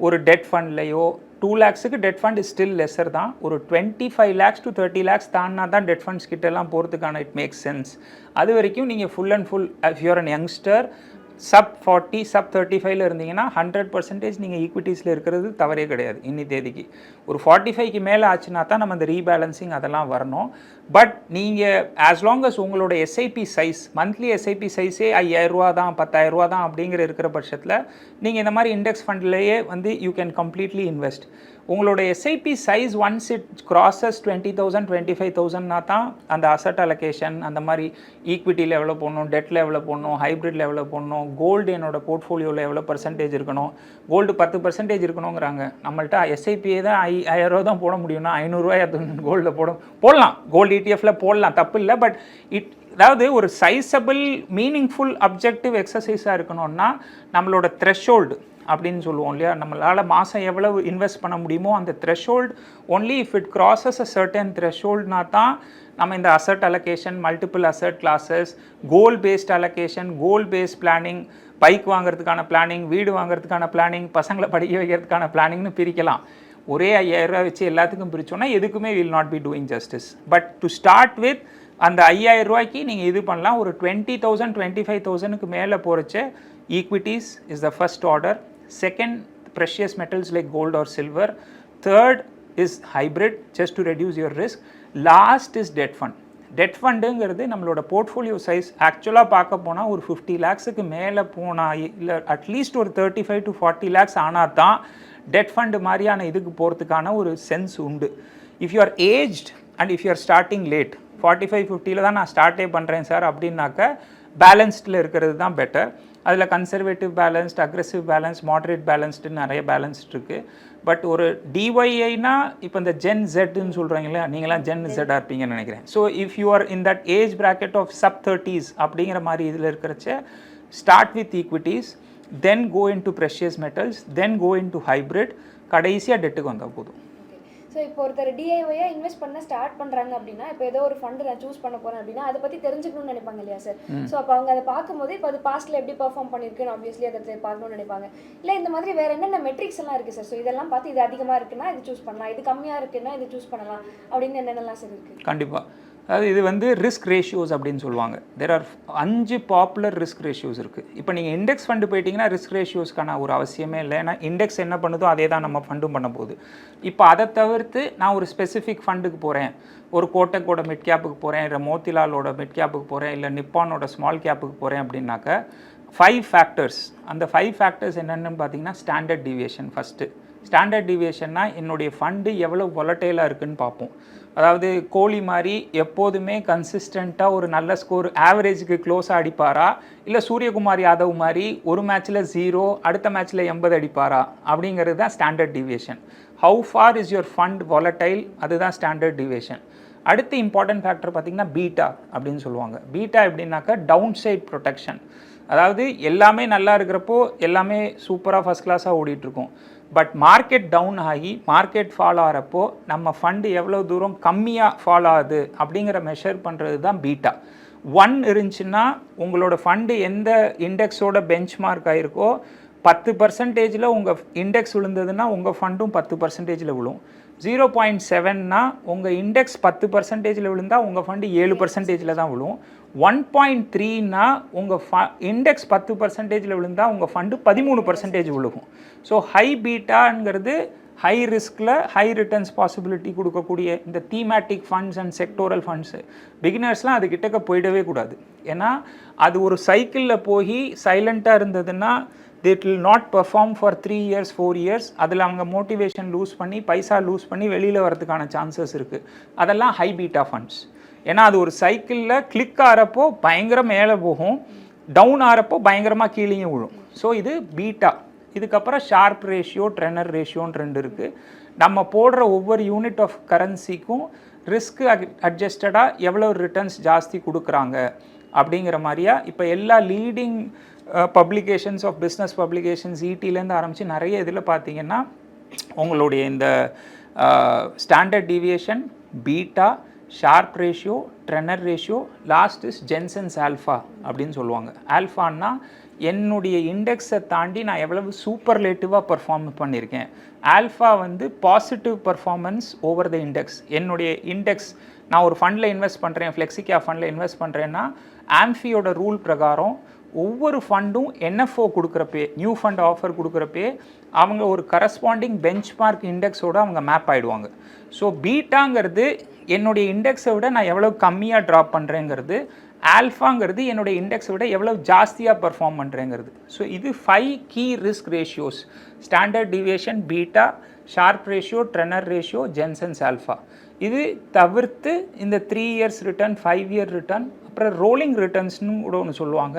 ஒரு டெட் ஃபண்ட்லையோ two லேக்ஸுக்கு debt fund is still lesser தான். ஒரு twenty five lakhs to thirty lakhs தாண்டினா தான் டெட் ஃபண்ட்ஸ் கிட்டலாம் போகிறதுக்கான இட் மேக்ஸ் சென்ஸ் அது வரைக்கும் நீங்கள் full and full if you're an youngster sub forty sub thirty ஃபைவ்ல இருந்தீங்கன்னா ஹண்ட்ரட் பர்சன்டேஜ் நீங்கள் ஈக்விட்டிஸில் இருக்கிறது தவறே கிடையாது இன்னி தேதிக்கு. ஒரு ஃபார்ட்டி ஃபைவ்க்கு மேலே ஆச்சுன்னா தான் நம்ம இந்த ரீபேலன்சிங் அதெல்லாம் வரணும். பட் நீங்கள் ஆஸ் லாங் அஸ் உங்களோட எஸ்ஐபி சைஸ் மந்த்லி எஸ்ஐபி சைஸே ஐயாயிரரூவா தான் பத்தாயிரரூவா தான் அப்படிங்கிற இருக்கிற பட்சத்தில் நீங்கள் இந்த மாதிரி இண்டெக்ஸ் ஃபண்ட்லேயே வந்து யூ கேன் கம்ப்ளீட்லி இன்வெஸ்ட் உங்களோட SIP size once it crosses twenty thousand twenty five தௌசண்ட்னா தான் அந்த அசட் அலோகேஷன் அந்த மாதிரி ஈக்விட்டியில் எவ்வளோ போடணும் டெட்டில் எவ்வளோ போடணும் ஹைப்ரிட்டில் எவ்வளோ போடணும் கோல்டு என்னோடய போர்ட்ஃபோலியோவில் எவ்வளோ பர்சன்டேஜ் இருக்கணும் கோல்டு பத்து பர்சன்டேஜ் இருக்கணுங்கிறாங்க. நம்மள்ட்ட எஸ்ஐபியே தான் ஐ ஆயிரரூவா தான் போட முடியும்னா ஐநூறுரூவா கோல்டில் போட போடலாம். கோல்டு இடிஎஃப்ல போடலாம் தப்பு இல்லை பட் இட் அதாவது ஒரு சைஸபிள் மீனிங்ஃபுல் அப்ஜெக்டிவ் எக்ஸசைஸாக இருக்கணும்னா நம்மளோட த்ரெஷோல்டு அப்படின்னு சொல்லுவோம் இல்லையா? நம்மளால் மாதம் எவ்வளவு இன்வெஸ்ட் பண்ண முடியுமோ அந்த threshold only if it crosses a certain த்ரெஷோல்ட்னா தான் நம்ம இந்த asset allocation multiple asset classes goal based allocation goal based planning bike வாங்குறதுக்கான பிளானிங் வீடு வாங்குறதுக்கான பிளானிங் பசங்களை படிக்க வைக்கிறதுக்கான பிளானிங்னு பிரிக்கலாம். ஒரே ஐயாயிரரூவா வச்சு எல்லாத்துக்கும் பிரிச்சோன்னா எதுக்குமே will not be doing justice but to start with அந்த ஐயாயிரம் ரூபாய்க்கு நீங்கள் இது பண்ணலாம். ஒரு டுவெண்ட்டி தௌசண்ட் டுவெண்ட்டி ஃபைவ் தௌசண்ட்க்கு மேலே போகிறச்ச equities is the first order second precious metals like gold or silver third is hybrid just to reduce your risk last is debt fund debt ஃபண்டுங்கிறது நம்மளோட போர்ட்ஃபோலியோ சைஸ் ஆக்சுவலாக பார்க்க போனால் ஒரு fifty லேக்ஸுக்கு மேலே போனால் இல்லை அட்லீஸ்ட் ஒரு thirty five to forty lakhs ஆனால் தான் டெட் ஃபண்டு மாதிரியான இதுக்கு போகிறதுக்கான ஒரு சென்ஸ் உண்டு. If you are aged and if you are starting late forty five ஃபிஃப்டியில் தான் நான் ஸ்டார்ட்டே பண்ணுறேன் சார் அப்படின்னாக்க பேலன்ஸ்டில் இருக்கிறது தான் பெட்டர் அதில் conservative balanced aggressive balance moderate பேலன்ஸ்டுன்னு நிறைய பேலன்ஸ்ட் இருக்குது பட் ஒரு டிஒய்ஐனா இப்போ இந்த ஜென் ஜெட்னு சொல்கிறீங்களா நீங்களாம் ஜென் ஜெட்டாக இருப்பீங்கன்னு நினைக்கிறேன். So if you are in that age bracket of sub thirties அப்படிங்கிற மாதிரி இதில் இருக்கிறச்ச start with equities then go into precious metals then go into hybrid கடைசியாக டெட்டுக்கு வந்தால் போதும். ஸோ இப்போ ஒருத்தர் டிஐஒயா இன்வெஸ்ட் பண்ண ஸ்டார்ட் பண்ணுறாங்க அப்படின்னா இப்போ ஏதோ ஒரு ஃபண்டு நான் சூஸ் பண்ண போகிறேன் அப்படின்னா அதை பற்றி தெரிஞ்சுக்கணும்னு நினைப்பாங்க இல்லையா சார் ஸோ அப்போ அவங்க அதை பார்க்கும்போது இப்போ அது பாஸ்ட்டில் எப்படி பெர்ஃபார்ம் பண்ணியிருக்குன்னு ஆப்வியஸ்லி அதை பார்க்கணும்னு நினைப்பாங்க. இல்லை இந்த மாதிரி வேறு என்னென்ன மெட்ரிக்ஸ் எல்லாம் இருக்குது சார் ஸோ இதெல்லாம் பார்த்து இது அதிகமாக இருக்குன்னா இது சூஸ் பண்ணலாம். இது கம்மியாக இருக்குன்னா இது சூஸ் பண்ணலாம். அப்படின்னு என்னென்னலாம் சார் இருக்குது கண்டிப்பாக அதாவது இது வந்து ரிஸ்க் ரேஷியோஸ் அப்படின்னு சொல்லுவாங்க. தேர் ஆர் அஞ்சு பாப்புலர் ரிஸ்க் ரேஷியோஸ் இருக்குது இப்போ நீங்கள் இண்டெக்ஸ் ஃபண்டு போயிட்டீங்கன்னா ரிஸ்க் ரேஷியோஸ்க்கான ஒரு அவசியமே இல்லை. ஏன்னா இண்டெக்ஸ் என்ன பண்ணுதோ அதே தான் நம்ம ஃபண்டும் பண்ண போகுது. இப்போ அதை தவிர்த்து நான் ஒரு ஸ்பெசிஃபிக் ஃபண்டுக்கு போகிறேன் ஒரு கோட்டக்கோட மிட் கேப்புக்கு போகிறேன் இல்லை மோத்திலாலோட மிட் கேப்புக்கு போகிறேன் இல்லை நிப்பானோட ஸ்மால் கேப்புக்கு போகிறேன் அப்படின்னாக்க ஃபைவ் ஃபேக்டர்ஸ் அந்த ஃபைவ் ஃபேக்டர்ஸ் என்னென்னு பார்த்தீங்கன்னா ஸ்டாண்டர்ட் டிவியேஷன் ஃபஸ்ட்டு ஸ்டாண்டர்ட் டிவியேஷன்னா என்னுடைய ஃபண்டு எவ்வளோ வொலட்டைலாக இருக்குன்னு பார்ப்போம். அதாவது கோலி மாதிரி எப்போதுமே கன்சிஸ்டண்ட்டாக ஒரு நல்ல ஸ்கோர் ஆவரேஜுக்கு க்ளோஸாக அடிப்பாரா? இல்லை சூரியகுமார் யாதவ் மாதிரி ஒரு மேட்ச்சில் ஜீரோ அடுத்த மேட்ச்சில் எண்பது அடிப்பாரா? அப்படிங்கிறது தான் standard deviation. How far is your fund volatile? அதுதான் ஸ்டாண்டர்ட் டிவியேஷன். அடுத்து இம்பார்ட்டன்ட் ஃபேக்டர் பார்த்திங்கன்னா பீட்டா அப்படின்னு சொல்லுவாங்க. பீட்டா எப்படின்னாக்கா டவுன் சைட் ப்ரொடெக்ஷன் அதாவது எல்லாமே நல்லா இருக்கிறப்போ எல்லாமே சூப்பராக ஃபஸ்ட் கிளாஸாக ஓடிட்டுருக்கும் பட் மார்க்கெட் டவுன் ஆகி மார்க்கெட் ஃபால் ஆகிறப்போ நம்ம ஃபண்டு எவ்வளோ தூரம் கம்மியாக ஃபால் ஆகுது அப்படிங்கிற மெஷர் பண்ணுறது தான் பீட்டா ஒன் இருந்துச்சுன்னா உங்களோட ஃபண்டு எந்த இண்டெக்ஸோட பெஞ்ச் மார்க் ஆயிருக்கோ பத்து பர்சன்டேஜில் உங்கள் இண்டெக்ஸ் விழுந்ததுன்னா உங்கள் ஃபண்டும் பத்து பர்சன்டேஜில் விழும். ஜீரோ பாயிண்ட் செவன்னா உங்கள் இண்டெக்ஸ் பத்து பர்சன்டேஜில் விழுந்தால் உங்கள் ஃபண்டு ஏழு பர்சன்டேஜில் தான் விழும். ஒன் பாயிண்ட் த்ரீனா உங்கள் ஃப இண்டெக்ஸ் பத்து பர்சன்டேஜில் விழுந்தால் உங்கள் ஃபண்டு பதிமூணு பர்சன்டேஜ் விழுகும். ஸோ ஹை பீட்டாங்கிறது ஹை ரிஸ்கில் ஹை ரிட்டர்ன்ஸ் பாசிபிலிட்டி கொடுக்கக்கூடிய இந்த thematic funds and sectoral funds பிகினர்ஸ்லாம் அது கிட்டக்க போயிடவே கூடாது. ஏன்னா அது ஒரு சைக்கிளில் போய் சைலண்ட்டாக இருந்ததுன்னா it will not perform for three years four years அதில் அவங்க மோட்டிவேஷன் லூஸ் பண்ணி பைசா லூஸ் பண்ணி வெளியில் வரதுக்கான சான்சஸ் இருக்குது அதெல்லாம் ஹை பீட்டா ஃபண்ட்ஸ் ஏன்னா அது ஒரு சைக்கிளில் கிளிக் ஆகிறப்போ பயங்கர மேலே போகும் டவுன் ஆகிறப்போ பயங்கரமாக கீழேயும் விழும். ஸோ இது பீட்டா இதுக்கப்புறம் ஷார்ப் ரேஷியோ ட்ரெனர் ரேஷியோன்னு ரெண்டு இருக்குது நம்ம போடுற ஒவ்வொரு யூனிட் ஆஃப் கரன்சிக்கும் ரிஸ்க் அட்ஜஸ்டடாக எவ்வளோ ரிட்டர்ன்ஸ் ஜாஸ்தி கொடுக்குறாங்க அப்படிங்கிற மாதிரியா இப்போ எல்லா leading publications of business publications ஈட்டிலேருந்து ஆரம்பித்து நிறைய இதில் பார்த்தீங்கன்னா உங்களுடைய இந்த standard deviation beta Sharpe ratio Treynor ratio last is Jensen's alpha அப்படின்னு சொல்லுவாங்க. ஆல்ஃபான்னா என்னுடைய இண்டெக்ஸை தாண்டி நான் எவ்வளவு சூப்பர்லேட்டிவாக பர்ஃபார்ம் பண்ணியிருக்கேன். ஆல்ஃபா வந்து positive performance over the index என்னுடைய இண்டெக்ஸ் நான் ஒரு ஃபண்டில் இன்வெஸ்ட் பண்ணுறேன் ஃப்ளெக்ஸிகா ஃபண்டில் இன்வெஸ்ட் பண்ணுறேன்னா ஆம்ஃபியோட ரூல் பிரகாரம் ஒவ்வொரு ஃபண்டும் என்எஃப்ஓ கொடுக்குறப்பே நியூ ஃபண்ட் ஆஃபர் கொடுக்குறப்பே அவங்க ஒரு கரஸ்பாண்டிங் பெஞ்ச் மார்க் இண்டெக்ஸோடு அவங்க மேப் ஆகிடுவாங்க ஸோ பீட்டாங்கிறது என்னுடைய இண்டெக்ஸை விட நான் எவ்வளோ கம்மியாக ட்ராப் பண்ணுறேங்கிறது ஆல்ஃபாங்கிறது என்னுடைய இண்டெக்ஸை விட எவ்வளோ ஜாஸ்தியாக பெர்ஃபார்ம் பண்ணுறேங்கிறது ஸோ இது five key risk ratios standard deviation beta Sharpe ratio Treynor ratio Jensen's alpha இது தவிர்த்து இந்த three years return five year return அப்புறம் ரோலிங் ரிட்டர்ன்ஸ்னு கூட ஒன்று சொல்லுவாங்க.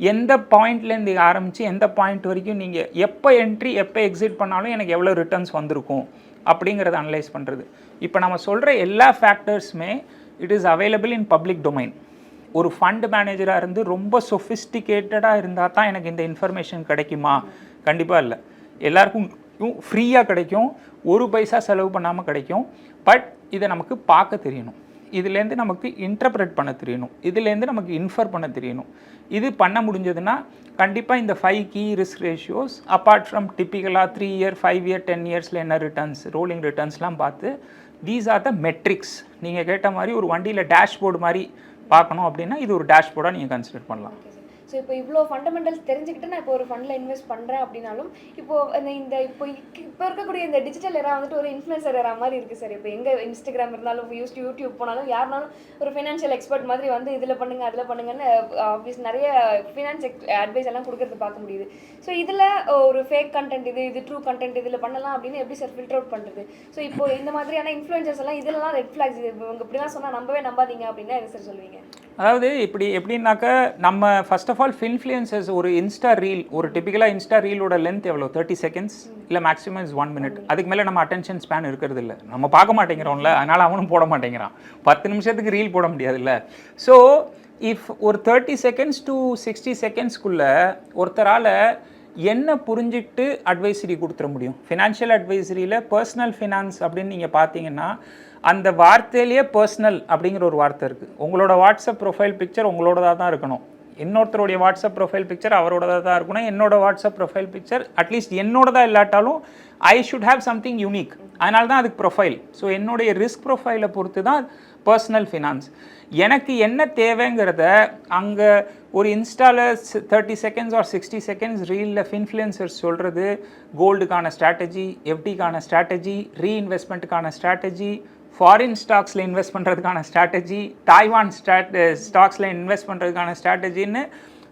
எந்த பாயிண்ட்லேருந்து ஆரம்பித்து எந்த பாயிண்ட் வரைக்கும் நீங்கள் எப்போ என்ட்ரி எப்போ எக்ஸிட் பண்ணாலும் எனக்கு எவ்வளோ ரிட்டர்ன்ஸ் வந்திருக்கும் அப்படிங்கிறத அனலைஸ் பண்ணுறது இப்போ நம்ம சொல்கிற எல்லா ஃபேக்டர்ஸுமே it is available in public domain ஒரு ஃபண்ட் மேனேஜராக இருந்து ரொம்ப சொஃபிஸ்டிகேட்டடாக இருந்தால் தான் எனக்கு இந்த இன்ஃபர்மேஷன் கிடைக்குமா? கண்டிப்பாக இல்லை. எல்லாருக்கும் ஃப்ரீயாக கிடைக்கும். ஒரு பைசா செலவு பண்ணாமல் கிடைக்கும். பட் இதை நமக்கு பார்க்க தெரியணும். இதுலேருந்து நமக்கு இன்டர்பிரட் பண்ண தெரியணும். இதுலேருந்து நமக்கு இன்ஃபர் பண்ண தெரியணும். இது பண்ண முடிஞ்சதுன்னா கண்டிப்பாக இந்த five key risk ratios apart from டிப்பிக்கலாக three year five year ten இயர்ஸில் என்ன ரிட்டர்ன்ஸ் ரோலிங் ரிட்டர்ன்ஸ்லாம் பார்த்து தீஸ் ஆர் த மெட்ரிக்ஸ் நீங்கள் கேட்ட மாதிரி ஒரு வண்டியில் டேஷ்போர்டு மாதிரி பார்க்கணும் அப்படின்னா இது ஒரு டேஷ்போர்டாக நீங்கள் கன்சிடர் பண்ணலாம். ஓகே ஸோ இப்போ இவ்வளோ ஃபண்டமெண்டல்ஸ் தெரிஞ்சுக்கிட்டு நான் இப்போ ஒரு ஃபண்டில் இன்வெஸ்ட் பண்ணுறேன் அப்படின்னாலும் இப்போ இந்த இந்த இப்போ இப்போ இருக்கக்கூடிய இந்த டிஜிட்டல் எரா வந்துட்டு ஒரு இன்ஃப்ளூன்சர் எரா மாதிரி இருக்குது சார் இப்போ எங்கே இன்ஸ்டாகிராம் இருந்தாலும் யூஸ் யூடியூப் போனாலும் யாருனாலும் ஒரு ஃபினான்ஷியல் எக்ஸ்பர்ட் மாதிரி வந்து இதில் பண்ணுங்க அதில் பண்ணுங்கன்னு ஆஃபீஸ் நிறைய ஃபினான்ஸ் அட்வைஸ் எல்லாம் கொடுக்கறது பார்க்க முடியுது. ஸோ இதில் ஒரு ஃபேக் கண்டென்ட் இது இது ட்ரூ கண்டென்ட் இதில் பண்ணலாம் அப்படின்னு எப்படி சார் ஃபில்டர் அவுட் பண்ணுறது ஸோ இப்போ இந்த மாதிரியான இன்ஃப்ளூயன்சர்ஸ் எல்லாம் இதெல்லாம் ரெட் ஃப்ளாக்ஸ் இது இவங்க இப்படிலாம் சொன்னால் நம்பவே நம்பாதீங்க அப்படின்னா என்ன சார் சொல்லுவீங்க அதாவது இப்படி எப்படின்னாக்க நம்ம ஃபர்ஸ்ட் ஆஃப் ஆல் இன்ஃப்ளூயன்சஸ் ஒரு இன்ஸ்டா ரீல் ஒரு டிபிக்கலாக இன்ஸ்டா ரீலோட லென்த் எவ்வளோ தேர்ட்டி செகண்ட்ஸ் இல்லை மேக்ஸிமம் இஸ் ஒன் மினிட் அதுக்கு மேலே நம்ம அட்டென்ஷன் ஸ்பேன் இருக்கிறது இல்லை. நம்ம பார்க்க மாட்டேங்கிறோம்ல அதனால் அவனும் போட மாட்டேங்கிறான். பத்து நிமிஷத்துக்கு ரீல் போட முடியாதுல்ல ஸோ இஃப் ஒரு தேர்ட்டி செகண்ட்ஸ் டு சிக்ஸ்டி செகண்ட்ஸ்க்குள்ளே ஒருத்தரால் என்ன புரிஞ்சுக்கிட்டு அட்வைசரி கொடுத்துட முடியும்? ஃபினான்ஷியல் அட்வைசரியில் பர்சனல் ஃபினான்ஸ் அப்படின்னு நீங்கள் பார்த்தீங்கன்னா அந்த வார்த்தையிலேயே பர்சனல் அப்படிங்கிற ஒரு வார்த்தை இருக்குது உங்களோட வாட்ஸ்அப் ப்ரொஃபைல் பிக்சர் உங்களோடதாக தான் இருக்கணும். இன்னொருத்தருடைய வாட்ஸ்அப் ப்ரொஃபைல் பிக்சர் அவரோடதாக தான் இருக்கணும் என்னோட WhatsApp profile picture at least என்னோடதாக இல்லாட்டாலும் I should have something unique அதனால தான் அதுக்கு ப்ரொஃபைல் ஸோ என்னுடைய ரிஸ்க் ப்ரொஃபைலை பொறுத்து தான் பர்சனல் ஃபினான்ஸ் எனக்கு என்ன தேவைங்கிறத அங்கே ஒரு இன்ஸ்டாவில் thirty seconds or sixty seconds ரீலில் finfluencers சொல்கிறது கோல்டுக்கான ஸ்ட்ராட்டஜி எஃப்டிக்கான ஸ்ட்ராட்டஜி ரீஇன்வெஸ்ட்மெண்ட்டுக்கான ஸ்ட்ராட்டஜி ஃபாரின் ஸ்டாக்ஸில் இன்வெஸ்ட் பண்ணுறதுக்கான ஸ்ட்ராட்டஜி தாய்வான் ஸ்டாட் ஸ்டாக்ஸில் இன்வெஸ்ட் பண்ணுறதுக்கான ஸ்ட்ராட்டஜின்னு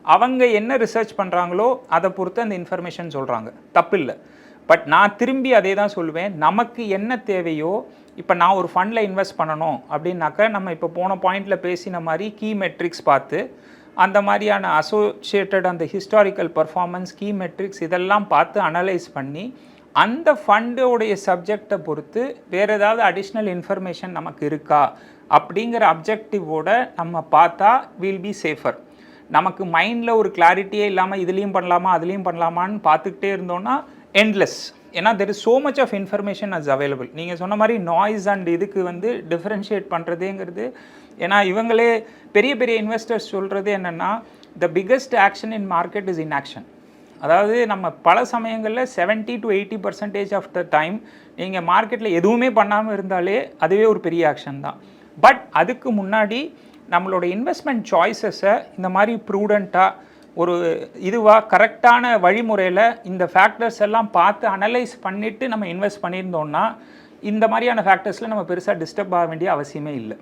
அவங்க என்ன ரிசர்ச் பண்ணுறாங்களோ அதை பொறுத்து அந்த இன்ஃபர்மேஷன் சொல்கிறாங்க தப்பில்லை. பட் நான் திரும்பி அதே தான் சொல்லுவேன் நமக்கு என்ன தேவையோ இப்போ நான் ஒரு ஃபண்டில் இன்வெஸ்ட் பண்ணணும் அப்படின்னாக்கா நம்ம இப்போ போன பாயிண்டில் பேசின மாதிரி கீ மெட்ரிக்ஸ் பார்த்து அந்த மாதிரியான அசோசியேட்டட் அந்த ஹிஸ்டாரிக்கல் பர்ஃபார்மன்ஸ் கீ மெட்ரிக்ஸ் இதெல்லாம் பார்த்து அனலைஸ் பண்ணி அந்த ஃபண்டோடைய சப்ஜெக்டை பொறுத்து வேறு ஏதாவது அடிஷ்னல் இன்ஃபர்மேஷன் நமக்கு இருக்கா? அப்படிங்கிற அப்ஜெக்டிவோட நம்ம பார்த்தா வில் பி சேஃபர் நமக்கு மைண்டில் ஒரு கிளாரிட்டியே இல்லாமல் இதுலேயும் பண்ணலாமா அதுலேயும் பண்ணலாமான்னு பார்த்துக்கிட்டே இருந்தோம்னா எண்ட்லெஸ் ஏன்னா there is so much of information as available நீங்கள் சொன்ன மாதிரி நாய்ஸ் அண்ட் இதுக்கு வந்து டிஃப்ரென்ஷியேட் பண்ணுறதேங்கிறது ஏன்னா இவங்களே பெரிய பெரிய இன்வெஸ்டர்ஸ் சொல்கிறது என்னென்னா the biggest action in market is inaction அதாவது நம்ம பல சமயங்களில் 70 to eighty percentage of the time நீங்கள் மார்க்கெட்டில் எதுவுமே பண்ணாமல் இருந்தாலே அதுவே ஒரு பெரிய ஆக்ஷன் தான். பட் அதுக்கு முன்னாடி நம்மளோட இன்வெஸ்ட்மெண்ட் சாய்ஸஸை இந்த மாதிரி ப்ரூடண்ட்டாக ஒரு இதுவாக கரெக்டான வழிமுறையில் இந்த ஃபேக்டர்ஸ் எல்லாம் பார்த்து அனலைஸ் பண்ணிவிட்டு நம்ம இன்வெஸ்ட் பண்ணியிருந்தோம்னா இந்த மாதிரியான ஃபேக்டர்ஸில் நம்ம பெருசாக டிஸ்டர்ப் ஆக வேண்டிய அவசியமே இல்லை.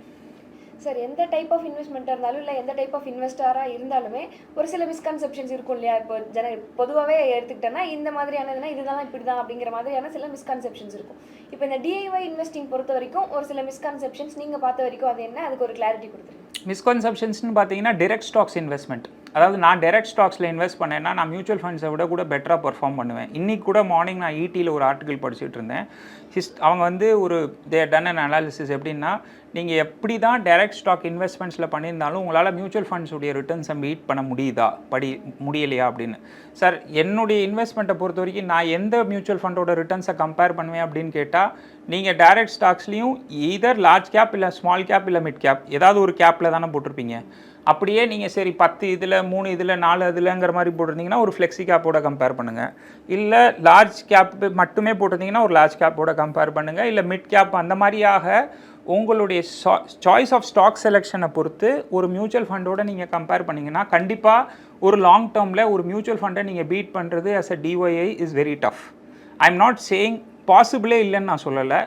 சார் எந்த டைப் ஆஃப் இன்வெஸ்ட்மெண்ட்டாக இருந்தாலும் இல்லை எந்த டைப் ஆஃப் இன்வெஸ்டராக இருந்தாலுமே ஒரு சில மிஸ்கன்செப்ஷன்ஸ் இருக்கும் இல்லையா? இப்போ ஜன பொதுவாகவே எடுத்துக்கிட்டேன்னா இந்த மாதிரியானதுனா இதுதான் இப்படி தான் அப்படிங்கிற மாதிரியான சில மிஸ்கன்செப்ஷன்ஸ் இருக்கும். இப்போ இந்த டிஐஒய் இன்வெஸ்டிங் பொறுத்த வரைக்கும் ஒரு சில மிஸ்கன்செப்ஷன்ஸ் நீங்கள் பார்த்த வரைக்கும் அது என்ன? அதுக்கு ஒரு கிளாரிட்டி கொடுத்துருங்க. மிஸ்கன்செப்ஷன்ஸ்னு பார்த்தீங்கன்னா direct ஸ்டாக்ஸ் இன்வெஸ்ட்மெண்ட் அதாவது நான் direct ஸ்டாக்ஸில் இன்வெஸ்ட் பண்ணேன்னா நான் மியூச்சுவல் ஃபண்ட்ஸை விட கூட பெட்டராக பர்ஃபார்ம் பண்ணுவேன். இன்னைக்கு கூட மார்னிங் நான் ஈட்டியில் ஒரு ஆர்டிகல் படிச்சுட்டு இருந்தேன். ஹிஸ் அவங்க வந்து ஒரு தே டன் அன் அனாலிசிஸ் எப்படின்னா நீங்கள் எப்படி தான் டைரக்ட் ஸ்டாக் இன்வெஸ்ட்மெண்ட்ஸில் பண்ணியிருந்தாலும் உங்களால் மியூச்சுவல் ஃபண்ட்ஸுடைய ரிட்டர்ன்ஸை மீட் பண்ண முடியுதா? படி முடியலையா அப்படின்னு. சார் என்னுடைய இன்வெஸ்ட்மெண்ட்டை பொறுத்த வரைக்கும் நான் எந்த மியூச்சுவல் ஃபண்டோட ரிட்டர்ன்ஸை கம்பேர் பண்ணுவேன் அப்படின்னு கேட்டால் நீங்கள் டைரக்ட் ஸ்டாக்ஸ்லேயும் ஈதர் லார்ஜ் கேப் இல்லை ஸ்மால் கேப் இல்லை மிட் கேப் ஏதாவது ஒரு கேப்பில் தானே போட்டிருப்பீங்க. அப்படியே நீங்கள் சரி பத்து இதில் மூணு இதில் நாலு இதில்ங்கிற மாதிரி போட்டிருந்தீங்கன்னா ஒரு ஃப்ளெக்ஸி கேப்போட கம்பேர் பண்ணுங்கள் இல்லை லார்ஜ் கேப் மட்டுமே போட்டிருந்தீங்கன்னா ஒரு லார்ஜ் கேப்போட கம்பேர் பண்ணுங்கள் இல்லை மிட் கேப் அந்த மாதிரியாக உங்களுடைய சாய்ஸ் ஆஃப் ஸ்டாக் செலெக்ஷனை பொறுத்து ஒரு மியூச்சுவல் ஃபண்டோட நீங்கள் கம்பேர் பண்ணிங்கன்னா கண்டிப்பாக ஒரு லாங் டேர்மில் ஒரு மியூச்சுவல் ஃபண்டை நீங்கள் பீட் பண்ணுறது as a DIY is very tough I am not saying பாசிபிளே இல்லைன்னு நான் சொல்லலை.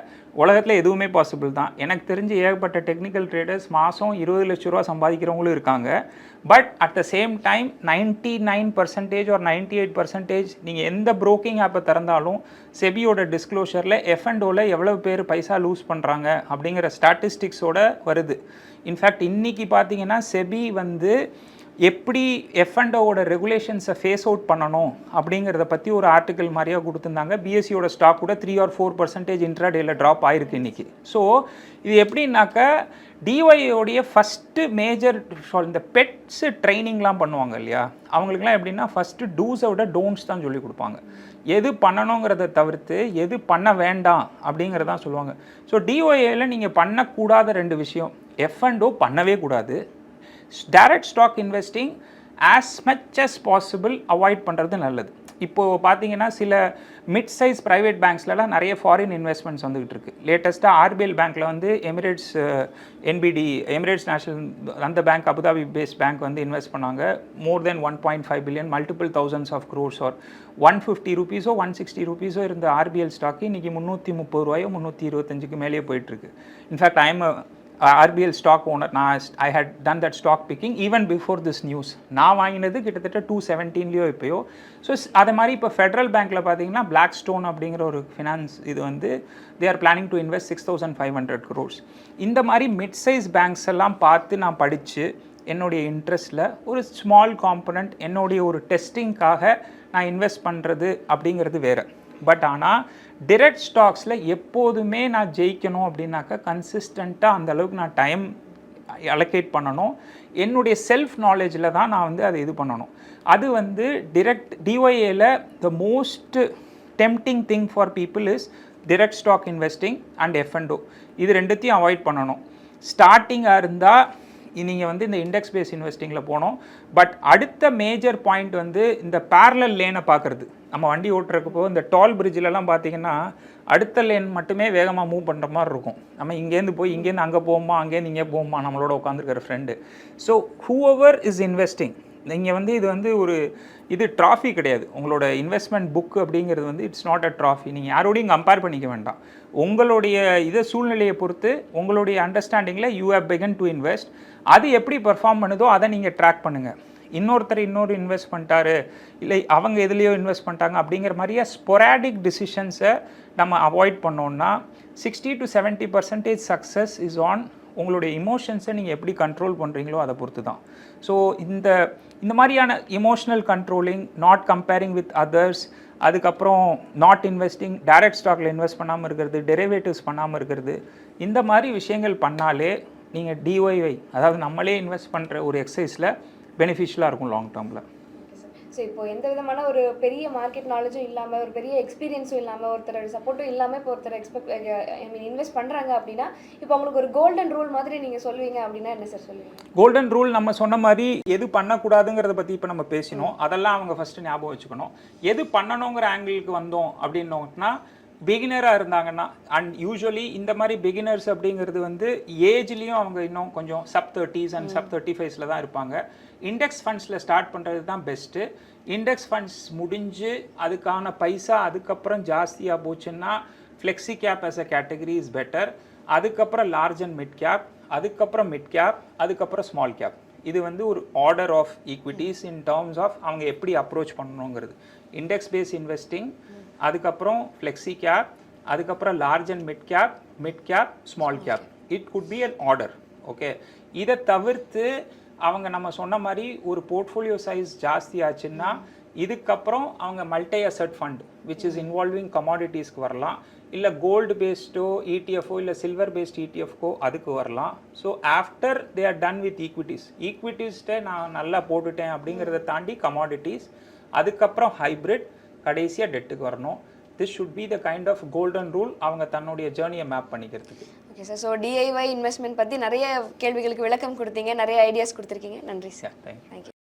உலகத்தில் எதுவுமே பாசிபிள் தான். எனக்கு தெரிஞ்சு ஏகப்பட்ட டெக்னிக்கல் ட்ரேடர்ஸ் மாதம் இருபது லட்ச ரூபா சம்பாதிக்கிறவங்களும் இருக்காங்க. But at the same time ninety nine percentage ஒரு நைன்ட்டி எயிட் பர்சன்டேஜ் நீங்கள் எந்த ப்ரோக்கிங் ஆப்பை திறந்தாலும் செபியோட டிஸ்க்ளோஷரில் எஃப்என்டோவில் எவ்வளோ பேர் பைசா லூஸ் பண்ணுறாங்க அப்படிங்கிற ஸ்டாட்டிஸ்டிக்ஸோட வருது. இன்ஃபேக்ட் இன்றைக்கி பார்த்தீங்கன்னா செபி வந்து எப்படி எஃப்என்டோவோட ரெகுலேஷன்ஸை ஃபேஸ் அவுட் பண்ணணும் அப்படிங்கிறத பற்றி ஒரு ஆர்டிக்கல் மாதிரியாக கொடுத்துருந்தாங்க. பிஎஸ்சியோட ஸ்டாக் கூட த்ரீ ஆர் ஃபோர் பர்சன்டேஜ் இன்ட்ராடேயில் ட்ராப் ஆயிருக்கு இன்னைக்கு. ஸோ இது எப்படின்னாக்கா டிஒய்யோடைய ஃபஸ்ட்டு மேஜர் இந்த பெட்ஸு ட்ரைனிங்லாம் பண்ணுவாங்க இல்லையா? அவங்களுக்குலாம் எப்படின்னா ஃபஸ்ட்டு டூஸை விட டோன்ட்ஸ் தான் சொல்லி கொடுப்பாங்க. எது பண்ணணுங்கிறத தவிர்த்து எது பண்ண வேண்டாம் அப்படிங்கிறதான் சொல்லுவாங்க. ஸோ டிஒஏல நீங்கள் பண்ணக்கூடாத ரெண்டு விஷயம் எஃப் அண்ட் பண்ணவே கூடாது. Direct stock investing as much as possible avoid பண்ணுறது நல்லது. இப்போது பார்த்தீங்கன்னா சில மிட் சைஸ் ப்ரைவேட் பேங்க்ஸ்லலாம் நிறைய ஃபாரின் இன்வெஸ்ட்மெண்ட்ஸ் வந்துகிட்டு இருக்குது லேட்டஸ்ட்டாக ஆர்பிஎல் பேங்க்கில் வந்து எமிரேட்ஸ் என்பிடி எமிரேட்ஸ் நேஷனல் அந்த bank Abu Dhabi based bank வந்து இன்வெஸ்ட் பண்ணாங்க. More than one point five billion multiple thousands of crores or one fifty ருபீஸோ one sixty ருபீஸோ இருந்த ஆர்பிஎல் ஸ்டாக்கு இன்றைக்கி முந்நூற்றி முப்பது ரூபாயோ முந்நூற்றி இருபத்தஞ்சுக்கு மேலேயே போயிட்டுருக்கு in fact I am RBL stock owner நான் I had done that stock picking even before this news நான் வாங்கினது கிட்டத்தட்ட டூ செவன்டீன்லேயோ இப்போயோ. ஸோ அதை மாதிரி இப்போ ஃபெட்ரல் பேங்க்கில் பார்த்தீங்கன்னா பிளாக் ஸ்டோன் அப்படிங்கிற ஒரு ஃபினான்ஸ் இது வந்து they are planning to invest six thousand five hundred crores இந்த மாதிரி மிட் சைஸ் பேங்க்ஸ் எல்லாம் பார்த்து நான் படித்து என்னுடைய இன்ட்ரெஸ்ட்டில் ஒரு ஸ்மால் காம்பனண்ட் என்னுடைய ஒரு டெஸ்டிங்காக நான் இன்வெஸ்ட் பண்ணுறது அப்படிங்கிறது வேறு. பட் ஆனால் டிரெக்ட் ஸ்டாக்ஸில் எப்போதுமே நான் ஜெயிக்கணும் அப்படின்னாக்கா கன்சிஸ்டண்ட்டாக அந்த அளவுக்கு நான் டைம் அலோகேட் பண்ணணும். என்னுடைய செல்ஃப் நாலேஜில் தான் நான் வந்து அதை இது பண்ணணும். அது வந்து direct டிஒஏல the most tempting thing for people is direct stock investing and F and O இது ரெண்டுத்தையும் அவாய்ட் பண்ணணும். ஸ்டார்டிங்காக இருந்தால் நீங்கள் வந்து இந்த இண்டெக்ஸ் பேஸ் இன்வெஸ்டிங்கில் போனோம். பட் அடுத்த மேஜர் பாயிண்ட் வந்து இந்த பேரலல் லேனை பார்க்குறது. நம்ம வண்டி ஓட்டுறக்கப்போ இந்த டால் பிரிட்ஜிலலாம் பார்த்தீங்கன்னா அடுத்த லேன் மட்டுமே வேகமாக மூவ் பண்ணுற மாதிரி இருக்கும். நம்ம இங்கேருந்து போய் இங்கேருந்து அங்கே போகுமா அங்கேருந்து இங்கே போகுமா நம்மளோட உட்காந்துருக்கிற friend so whoever is investing நீங்கள் வந்து இது வந்து ஒரு இது ட்ராஃபி கிடையாது. உங்களோட இன்வெஸ்ட்மெண்ட் புக் அப்படிங்கிறது வந்து இட்ஸ் நாட் அ ட்ராஃபி நீங்கள் யாரோடையும் கம்பேர் பண்ணிக்க வேண்டாம். உங்களுடைய இதை சூழ்நிலையை பொறுத்து உங்களுடைய அண்டர்ஸ்டாண்டிங்கில் you have begun to invest அது எப்படி பெர்ஃபார்ம் பண்ணுதோ அதை நீங்கள் ட்ராக் பண்ணுங்கள் இன்னொருத்தர் இன்னொரு இன்வெஸ்ட் பண்ணிட்டாரு இல்லை அவங்க எதுலேயோ இன்வெஸ்ட் பண்ணிட்டாங்க அப்படிங்கிற மாதிரியே ஸ்பொராடிக் டிசிஷன்ஸை நம்ம அவாய்ட் பண்ணோன்னா sixty to seventy percentage success is on உங்களுடைய இமோஷன்ஸை நீங்கள் எப்படி கண்ட்ரோல் பண்ணுறீங்களோ அதை பொறுத்து தான் ஸோ இந்த இந்த மாதிரியான emotional controlling not comparing with others அதுக்கப்புறம் நாட் இன்வெஸ்டிங் டைரக்ட் ஸ்டாக்ல இன்வெஸ்ட் பண்ணாமல் இருக்கிறது டெரிவேட்டிவ்ஸ் பண்ணாமல் இருக்கிறது இந்த மாதிரி விஷயங்கள் பண்ணாலே நீங்கள் டிஒய்ஒய் அதாவது நம்மளே இன்வெஸ்ட் பண்ணுற ஒரு எக்ஸசைஸில் பெனிஃபிஷியலாக இருக்கும் லாங் டேர்மில் ஸோ இப்போ எந்த விதமான ஒரு பெரிய மார்க்கெட் நாலேஜும் இல்லாமல் ஒரு பெரிய எக்ஸ்பீரியன்ஸும் இல்லாமல் ஒருத்தரோட சப்போர்ட்டும் இல்லாமல் இப்போ ஒருத்தர் எக்ஸ்பெக்ட் ஐ மீன் இன்வெஸ்ட் பண்ணுறாங்க அப்படின்னா இப்போ அவங்களுக்கு ஒரு கோல்டன் ரூல் மாதிரி நீங்கள் சொல்லுவீங்க அப்படின்னா என்ன சார் சொல்லுவீங்க? கோல்டன் ரூல் நம்ம சொன்ன மாதிரி எது பண்ணக்கூடாதுங்கிறத பற்றி இப்போ நம்ம பேசினோம். அதெல்லாம் அவங்க ஃபஸ்ட்டு ஞாபகம் வச்சுக்கணும். எது பண்ணணுங்கிற ஆங்கிளுக்கு வந்தோம் அப்படின்னோம்னா பிகினராக இருந்தாங்கன்னா அண்ட் யூஸ்வலி இந்த மாதிரி பிகினர்ஸ் அப்படிங்கிறது வந்து ஏஜ்லேயும் அவங்க இன்னும் கொஞ்சம் sub thirties and sub thirty ஃபைவ்ஸில் தான் இருப்பாங்க. இண்டெக்ஸ் ஃபண்ட்ஸில் ஸ்டார்ட் பண்ணுறது தான் பெஸ்ட்டு இண்டெக்ஸ் ஃபண்ட்ஸ் முடிஞ்சு அதுக்கான பைசா அதுக்கப்புறம் ஜாஸ்தியாக போச்சுன்னா flexi cap as a category is better அதுக்கப்புறம் லார்ஜ் அண்ட் மிட் கேப் அதுக்கப்புறம் மிட் கேப் அதுக்கப்புறம் ஸ்மால் கேப் இது வந்து ஒரு order of equities in terms of அவங்க எப்படி அப்ரோச் பண்ணணுங்கிறது. இண்டெக்ஸ் பேஸ் இன்வெஸ்டிங் அதுக்கப்புறம் ஃப்ளெக்ஸி கேப் அதுக்கப்புறம் large and mid cap mid cap small cap it could be an order okay இதை தவிர்த்து அவங்க நம்ம சொன்ன மாதிரி ஒரு போர்ட்ஃபோலியோ சைஸ் ஜாஸ்தி ஆச்சுன்னா இதுக்கப்புறம் அவங்க multi asset fund which is involving கமாடிட்டிஸ்க்கு வரலாம். இல்லை கோல்டு பேஸ்டோ இடிஎஃப்ஓ இல்லை சில்வர் பேஸ்ட் இடிஎஃப்கோ அதுக்கு வரலாம். So after they are done with equities ஈக்விட்டிஸ்ட்டை நான் நல்லா போட்டுட்டேன் அப்படிங்கிறத தாண்டி கமாடிட்டிஸ் அதுக்கப்புறம் ஹைப்ரிட் கடைசியாக டெட்டுக்கு வரணும். This should be the kind of golden rule அவங்க தன்னுடைய ஜேர்னியை மேப் பண்ணிக்கிறதுக்கு. Okay sir so DIY investment பற்றி நிறைய கேள்விகளுக்கு விளக்கம் கொடுத்தீங்க. நிறைய ஐடியாஸ் கொடுத்துருக்கீங்க. நன்றி சார் தேங்க்யூ தேங்க்யூ